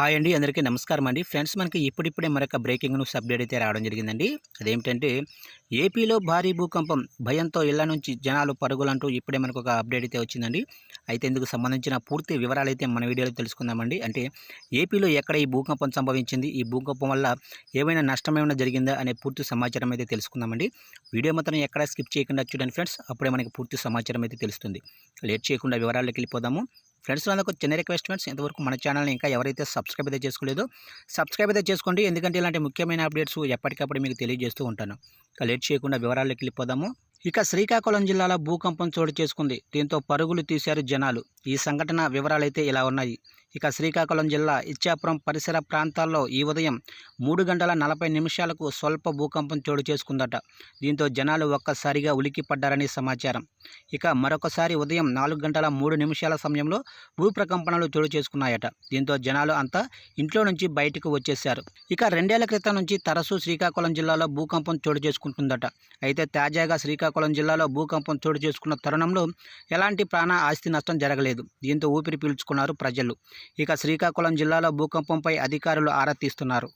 Hi అండి అందరికీ నమస్కారం అండి. ఫ్రెండ్స్ మనకి ఇప్పుడిప్పుడే మరొక బ్రేకింగ్ న్యూస్ అప్డేట్ అయితే రావడం జరిగిందండి. అదేమిటంటే ఏపీలో భారీ భూకంపం భయంతో ఇళ్ళ నుంచి జనాలు పరుగులంటూ ఇప్పుడే మనకు ఒక అప్డేట్ అయితే వచ్చిందండి. అయితే ఇందుకు సంబంధించిన పూర్తి వివరాలు అయితే మన వీడియోలో తెలుసుకుందామండి. అంటే ఏపీలో ఎక్కడ ఈ భూకంపం సంభవించింది? ఈ భూకంపం వల్ల ఏమైనా నష్టం ఏమైనా జరిగిందా? అనే పూర్తి సమాచారం అయితే తెలుసుకుందామండి. వీడియో మాత్రం ఎక్కడ స్కిప్ చేయకుండా చూడండి ఫ్రెండ్స్. అప్పుడే మనకి పూర్తి సమాచారం అయితే తెలుస్తుంది. లేట్ చేయకుండా వివరాల్లోకి వెళ్ళిపోదాము. ఫ్రెండ్స్ నాకు చిన్న రిక్వెస్ట్ ఫ్రెండ్స్. ఇంతవరకు మన ఛానల్ని ఇంకా ఎవరైతే సబ్స్క్రైబ్ అయితే చేసుకోలేదో సబ్స్క్రైబ్ అయితే చేసుకోండి. ఎందుకంటే ఇలాంటి ముఖ్యమైన అప్డేట్స్ ఎప్పటికప్పుడు మీకు తెలియజేస్తూ ఉంటాను. ఇక లేట్ చేయకుండా వివరాల్లోకి వెళ్ళిపోదాము. ఇక శ్రీకాకుళం జిల్లాలో భూకంపం చోటు చేసుకుంది. దీంతో పరుగులు తీశారు జనాలు. ఈ సంఘటన వివరాలైతే ఇలా ఉన్నాయి. ఇక శ్రీకాకుళం జిల్లా ఇచ్చాపురం పరిసర ప్రాంతాల్లో ఈ ఉదయం మూడు గంటల నలభై నిమిషాలకు స్వల్ప భూకంపం చోటు చేసుకుందట. దీంతో జనాలు ఒక్కసారిగా ఉలిక్కిపడ్డారని సమాచారం. ఇక మరొకసారి ఉదయం నాలుగు గంటల మూడు నిమిషాల సమయంలో భూప్రకంపనలు చోటు చేసుకున్నాయట. దీంతో జనాలు అంతా ఇంట్లో నుంచి బయటకు వచ్చేశారు. ఇక రెండేళ్ళ క్రితం నుంచి తరచూ శ్రీకాకుళం జిల్లాలో భూకంపం చోటు చేసుకుంటుందట. అయితే తాజాగా శ్రీకాకుళం జిల్లాలో భూకంపం చోటు చేసుకున్న తరుణంలో ఎలాంటి ప్రాణ ఆస్తి నష్టం జరగలేదు. దీంతో ఊపిరి పీల్చుకున్నారు ప్రజలు. ఇక శ్రీకాకుళం జిల్లాలో భూకంపంపై అధికారులు ఆరా తీస్తున్నారు.